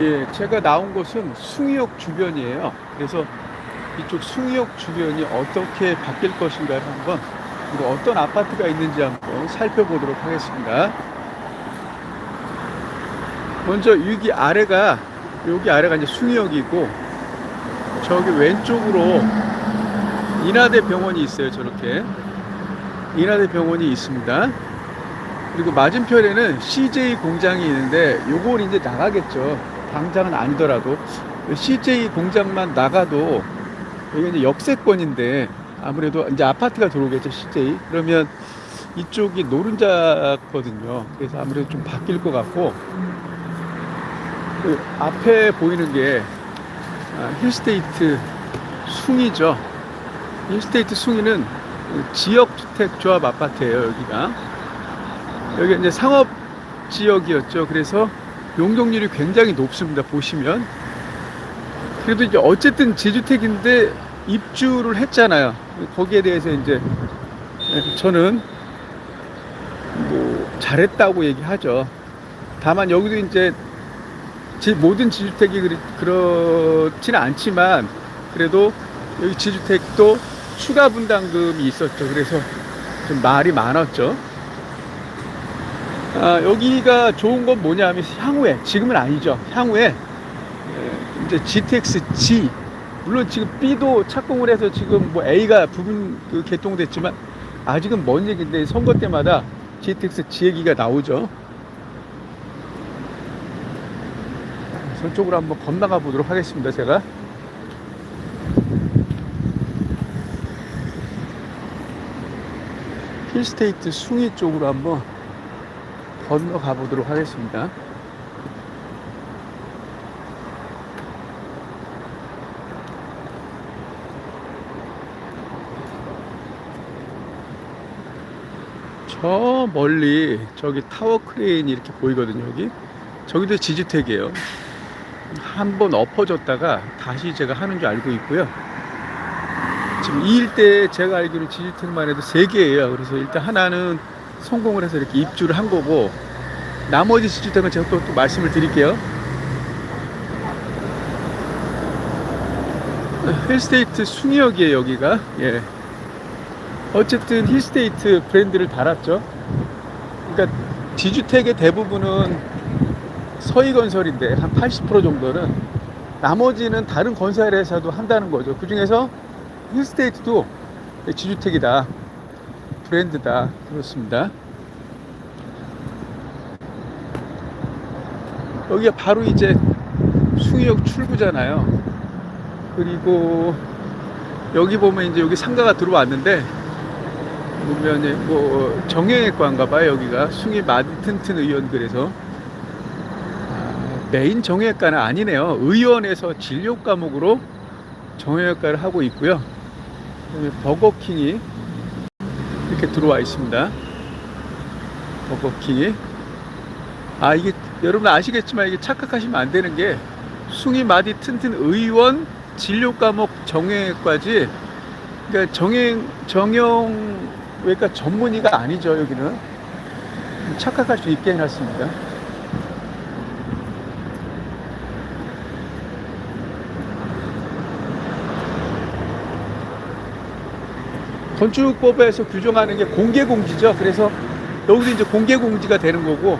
예, 제가 나온 곳은 숭이역 주변이에요. 그래서 이쪽 숭이역 주변이 어떻게 바뀔 것인가를 한번 그리고 어떤 아파트가 있는지 한번 살펴보도록 하겠습니다. 먼저 여기 아래가 여기 아래가 이제 숭이역이고 저기 왼쪽으로 인하대 병원이 있어요. 저렇게 인하대 병원이 있습니다. 그리고 맞은편에는 CJ 공장이 있는데 요건 이제 나가겠죠. 당장은 아니더라도 CJ 공장만 나가도 여기 이제 역세권인데 아무래도 이제 아파트가 들어오겠죠 CJ. 그러면 이쪽이 노른자거든요. 그래서 아무래도 좀 바뀔 것 같고 그 앞에 보이는 게 아, 힐스테이트 숭이죠. 힐스테이트 숭이는 지역주택조합 아파트예요 여기가. 여기 이제 상업 지역이었죠. 그래서 용적률이 굉장히 높습니다. 보시면. 그래도 이제 어쨌든 지주택인데 입주를 했잖아요. 거기에 대해서 이제 저는 뭐 잘했다고 얘기하죠. 다만 여기도 이제 지- 모든 지주택이 그렇지는 않지만 그래도 여기 지주택도 추가 분담금이 있었죠. 그래서 좀 말이 많았죠. 아, 여기가 좋은 건 뭐냐면 향후에 지금은 아니죠. 향후에 에, 이제 GTX G 물론 지금 B도 착공을 해서 지금 뭐 A가 부분 그 개통됐지만 아직은 먼 얘기인데 선거 때마다 GTX G 얘기가 나오죠. 저쪽으로 한번 건너가 보도록 하겠습니다. 제가 힐스테이트 숭이 쪽으로 한번 건너가 보도록 하겠습니다. 저 멀리 저기 타워 크레인이 이렇게 보이거든요. 여기 저기도 지주택이에요. 한번 엎어졌다가 다시 제가 하는 줄 알고 있고요. 지금 이 일대에 제가 알기로 지주택만 해도 세 개예요. 그래서 일단 하나는 성공을 해서 이렇게 입주를 한 거고 나머지 지주택은 제가 또, 또 말씀을 드릴게요. 힐스테이트 숭이역이에요 여기가. 예. 어쨌든 힐스테이트 브랜드를 달았죠. 그러니까 지주택의 대부분은 서희건설인데 한 80% 정도는 나머지는 다른 건설 회사도 한다는 거죠. 그 중에서 힐스테이트도 지주택이다. 브랜드다. 그렇습니다. 여기가 바로 이제 숭이역 출구잖아요. 그리고 여기 보면 이제 여기 상가가 들어왔는데 보면 뭐 정형외과인가 봐요 여기가 숭이 마디 튼튼 의원 그래서 아, 메인 정형외과는 아니네요 의원에서 진료 과목으로 정형외과를 하고 있고요 버거킹이 이렇게 들어와 있습니다. 버거킹이. 아 이게 여러분 아시겠지만 이게 착각하시면 안 되는 게 숭이 마디 튼튼 의원 진료 과목 정형외과지. 그러니까 정형 정형외과 전문의가 아니죠 여기는. 착각할 수 있게 해놨습니다. 건축법에서 규정하는 게 공개 공지죠. 그래서 여기도 이제 공개 공지가 되는 거고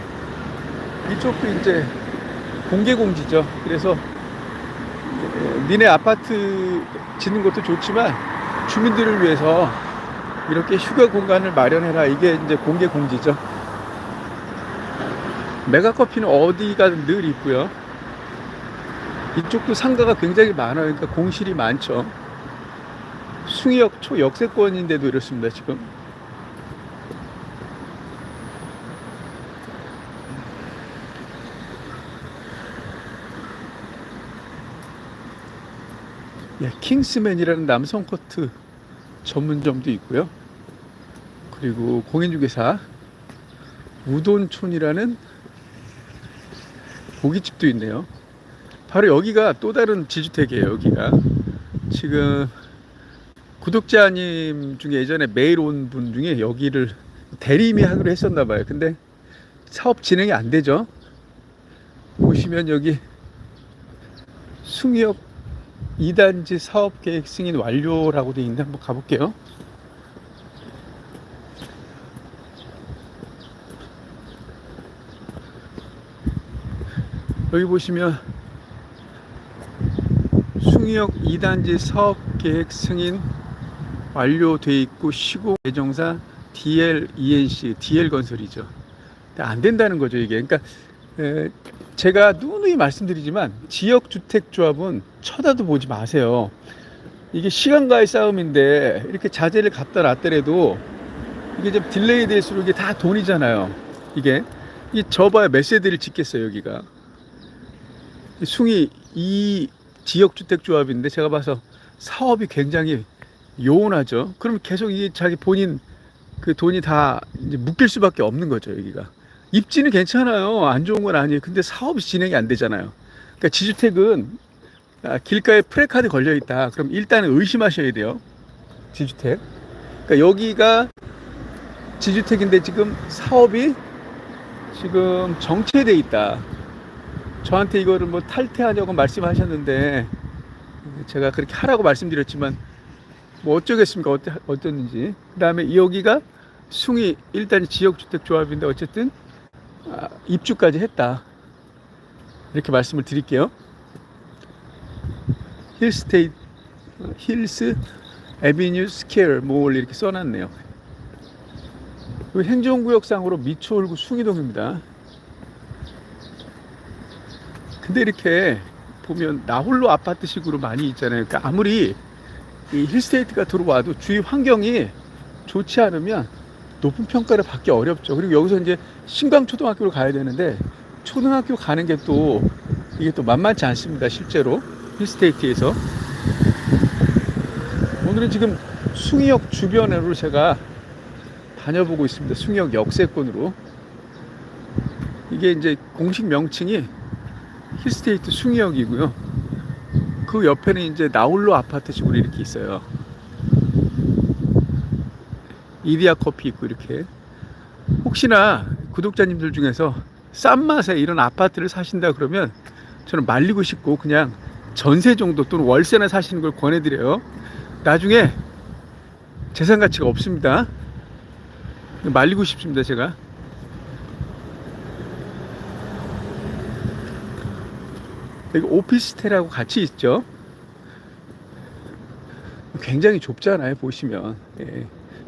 이쪽도 이제 공개 공지죠. 그래서 어, 니네 아파트 짓는 것도 좋지만 주민들을 위해서 이렇게 휴가 공간을 마련해라. 이게 이제 공개 공지죠. 메가커피는 어디 가든 늘 있고요. 이쪽도 상가가 굉장히 많아요. 그러니까 공실이 많죠. 숭이역 초역세권인데도 이렇습니다. 지금. 예, 킹스맨이라는 남성 코트 전문점도 있고요. 그리고 공인중개사 우돈촌이라는 고깃집도 있네요. 바로 여기가 또 다른 지주택이에요. 여기가 지금 구독자님 중에 예전에 메일 온 분 중에 여기를 대리미 하기로 했었나 봐요. 근데 사업 진행이 안 되죠. 보시면 여기 숭이역 2단지 사업 계획 승인 완료라고 돼 있는데 한번 가볼게요. 여기 보시면 숭이역 2단지 사업 계획 승인 완료돼 있고 시공 예정사 DL ENC DL 건설이죠. 안 된다는 거죠 이게. 그러니까 에, 제가 누누이 말씀드리지만 지역 주택 조합은 쳐다도 보지 마세요. 이게 시간과의 싸움인데 이렇게 자재를 갖다 놨더라도 이게 좀 딜레이 될수록 이게 다 돈이잖아요. 이게 이 저봐야 몇 세대를 짓겠어요 여기가. 이 숭이 이 지역 주택 조합인데 제가 봐서 사업이 굉장히 요원하죠. 그러면 계속 이게 자기 본인 그 돈이 다 묶일 수밖에 없는 거죠 여기가. 입지는 괜찮아요. 안 좋은 건 아니에요. 근데 사업이 진행이 안 되잖아요. 그러니까 지주택은 아, 길가에 프레카드 걸려 있다. 그럼 일단은 의심하셔야 돼요. 지주택. 그러니까 여기가 지주택인데 지금 사업이 지금 정체돼 있다. 저한테 이거를 뭐 탈퇴하려고 말씀하셨는데 제가 그렇게 하라고 말씀드렸지만 뭐 어쩌겠습니까? 어때, 어땠는지. 그 다음에 여기가 숭이 일단 지역주택 조합인데 어쨌든 아, 입주까지 했다. 이렇게 말씀을 드릴게요. 힐스테이 힐스 에비뉴 스퀘어 몰 이렇게 써놨네요. 그 행정구역상으로 미추홀구 숭이동입니다. 근데 이렇게 보면 나홀로 아파트식으로 많이 있잖아요. 그러니까 아무리 이 힐스테이트가 들어와도 주위 환경이 좋지 않으면 높은 평가를 받기 어렵죠. 그리고 여기서 이제 신광초등학교를 가야 되는데 초등학교 가는 게 또 이게 또 만만치 않습니다. 실제로 힐스테이트에서 오늘은 지금 숭이역 주변으로 제가 다녀보고 있습니다. 숭이역 역세권으로 이게 이제 공식 명칭이 힐스테이트 숭이역이고요. 그 옆에는 이제 나홀로 아파트식으로 이렇게 있어요. 이디야 커피 있고 이렇게 혹시나 구독자님들 중에서 싼 맛에 이런 아파트를 사신다 그러면 저는 말리고 싶고 그냥 전세 정도 또는 월세나 사시는 걸 권해드려요. 나중에 재산 가치가 없습니다. 말리고 싶습니다, 제가. 여기 오피스텔하고 같이 있죠. 굉장히 좁잖아요, 보시면. 예.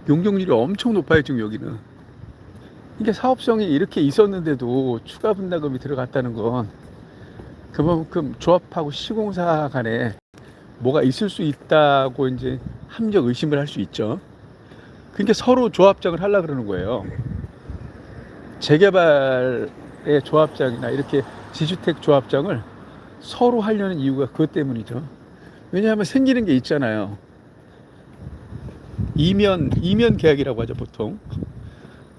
용적률이 엄청 높아요, 지금 여기는. 이게 사업성이 이렇게 있었는데도 추가 분담금이 들어갔다는 건 그만큼 조합하고 시공사 간에 뭐가 있을 수 있다고 이제 함정 의심을 할 수 있죠. 그러니까 서로 조합장을 하려 그러는 거예요. 재개발의 조합장이나 이렇게 지주택 조합장을 서로 하려는 이유가 그것 때문이죠. 왜냐하면 생기는 게 있잖아요. 이면 이면 계약이라고 하죠 보통.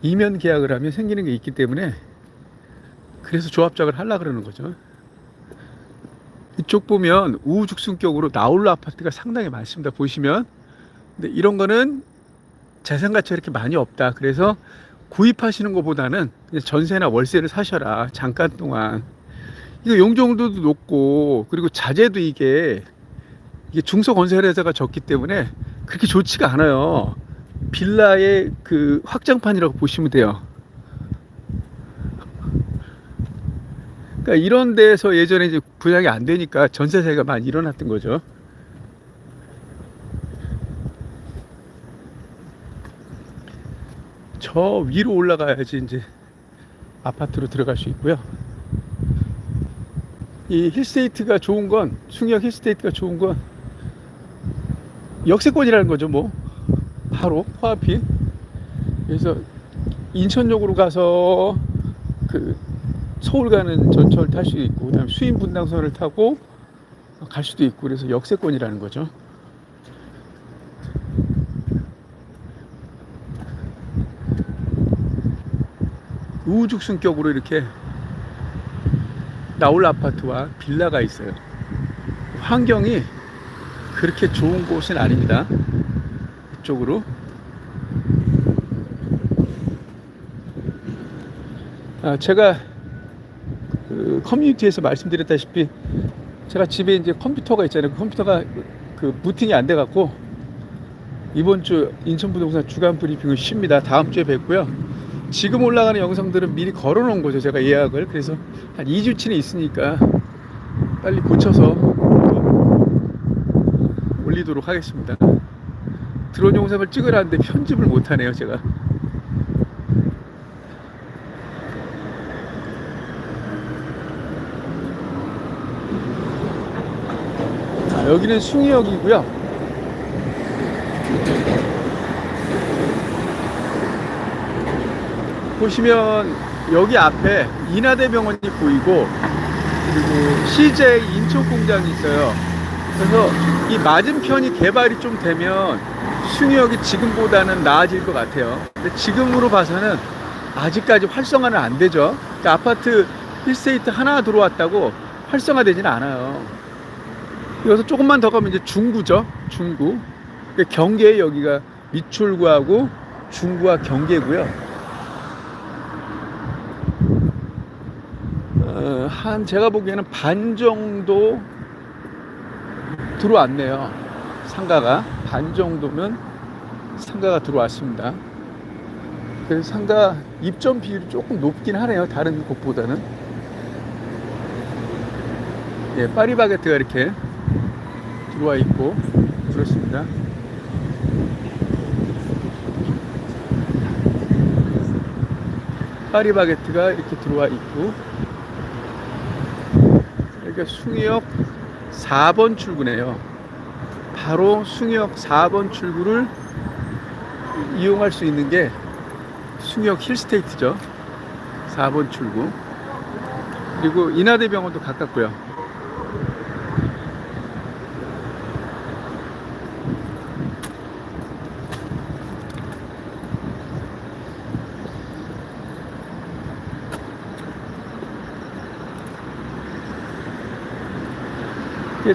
이면 계약을 하면 생기는 게 있기 때문에 그래서 조합장을 하려 그러는 거죠. 이쪽 보면 우후죽순격으로 나홀로 아파트가 상당히 많습니다. 보시면. 근데 이런 거는 재산 가치가 이렇게 많이 없다. 그래서 구입하시는 것보다는 전세나 월세를 사셔라. 잠깐 동안. 이거 용적률도 높고 그리고 자재도 이게 이게 중소 건설 회사가 적기 때문에 그렇게 좋지가 않아요. 빌라의 그 확장판이라고 보시면 돼요. 그러니까 이런 데서 예전에 이제 분양이 안 되니까 전세세가 많이 일어났던 거죠. 저 위로 올라가야지 이제 아파트로 들어갈 수 있고요. 이 힐스테이트가 좋은 건 숭역 힐스테이트가 좋은 건 역세권이라는 거죠, 뭐 바로 코앞이. 그래서 인천역으로 가서 그 서울 가는 전철 탈 수 있고, 그다음 에 수인 분당선을 타고 갈 수도 있고, 그래서 역세권이라는 거죠. 우후죽순격으로 이렇게 나올 아파트와 빌라가 있어요. 환경이 그렇게 좋은 곳은 아닙니다. 이쪽으로. 아, 제가 그 커뮤니티에서 말씀드렸다시피 제가 집에 이제 컴퓨터가 있잖아요. 그 컴퓨터가 그 부팅이 안 돼 갖고 이번 주 인천부동산 주간 브리핑을 쉽니다. 다음 주에 뵙고요. 지금 올라가는 영상들은 미리 걸어 놓은 거죠. 제가 예약을. 그래서 한 2주치는 있으니까 빨리 고쳐서 또 올리도록 하겠습니다. 드론 영상을 찍으라는데 편집을 못 하네요, 제가. 자, 여기는 숭이역이고요. 보시면 여기 앞에 인하대병원이 보이고 그리고 CJ 인천 공장이 있어요. 그래서 이 맞은편이 개발이 좀 되면 숭이역이 지금보다는 나아질 것 같아요. 근데 지금으로 봐서는 아직까지 활성화는 안 되죠. 그러니까 아파트 1세이트 하나 들어왔다고 활성화되지는 않아요. 여기서 조금만 더 가면 이제 중구죠. 중구. 그 경계 여기가 미출구하고 중구와 경계고요. 어, 한 제가 보기에는 반 정도 들어왔네요. 상가가 반 정도면 상가가 들어왔습니다. 그래서 상가 입점 비율이 조금 높긴 하네요. 다른 곳보다는. 예, 파리바게트가 이렇게 들어와 있고 그렇습니다. 파리바게트가 이렇게 들어와 있고 여기가 숭이역 4번 출구네요. 바로 숭이역 4번 출구를 이용할 수 있는 게 숭이역 힐스테이트죠. 4번 출구. 그리고 인하대병원도 가깝고요.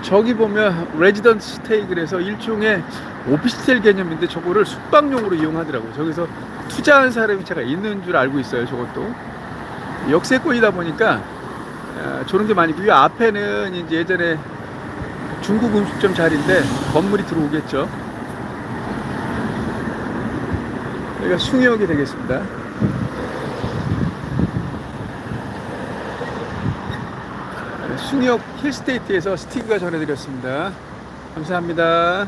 저기 보면 레지던트 스테이 그래서 일종의 오피스텔 개념인데 저거를 숙박용으로 이용하더라고요. 저기서 투자한 사람이 제가 있는 줄 알고 있어요. 저것도 역세권이다 보니까 아, 저런 게 많이 있고 이 앞에는 이제 예전에 중국 음식점 자리인데 건물이 들어오겠죠. 여기가 숭이역이 되겠습니다. 숭이역 힐스테이트에서 스티브가 전해드렸습니다. 감사합니다.